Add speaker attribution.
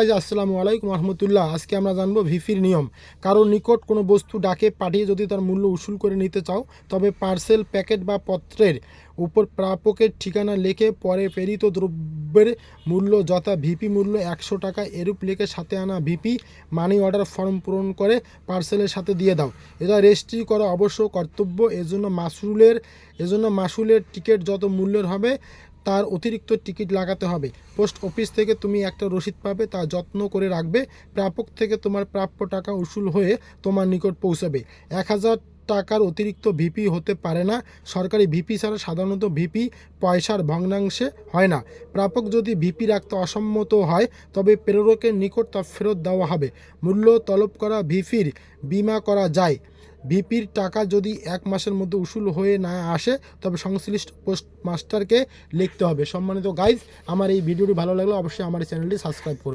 Speaker 1: আসসালামু আলাইকুম রহমতুল্লাহ। আজকে আমরা জানব ভিফির নিয়ম। কারোর নিকট কোনো বস্তু ডাকে, পাঠিয়ে যদি তার মূল্য উসুল করে নিতে চাও, তবে পার্সেল, প্যাকেট বা পত্রের উপর প্রাপকের ঠিকানা লিখে পরে প্রেরিত দ্রব্যের মূল্য যথা ভিপি মূল্য একশো টাকা এরূপ লিখে সাথে আনা ভিপি মানি অর্ডার ফর্ম পূরণ করে পার্সেলের সাথে দিয়ে দাও। এটা রেজিস্ট্রি করা অবশ্য কর্তব্য। এজন্য মাসুলের এজন্য মাসুলের টিকিট যত মূল্যের হবে তার অতিরিক্ত টিকিট লাগাতে হবে। পোস্ট অফিস থেকে তুমি একটা রসিদ পাবে, তা যত্ন করে রাখবে। প্রাপক থেকে তোমার প্রাপ্য টাকা উসুল হয়ে তোমার নিকট পৌঁছাবে। এক হাজার টাকার অতিরিক্ত ভিপি হতে পারে না। সরকারি ভিপি ছাড়া সাধারণত ভিপি পয়সার ভগ্নাংশে হয় না। প্রাপক যদি ভিপি রাখতে অসম্মত হয়, তবে প্রেরকের নিকট তা ফেরত দেওয়া হবে। মূল্য তলব করা ভিপির বিমা করা যায়। ভিপির টাকা যদি এক মাসের মধ্যে উসুল হয়ে না আসে, তবে সংশ্লিষ্ট পোস্ট মাস্টারকে লিখতে হবে। সম্মানিত গাইজ আমার এই ভিডিওটি ভালো লাগলে অবশ্যই আমার চ্যানেলটি সাবস্ক্রাইব করবে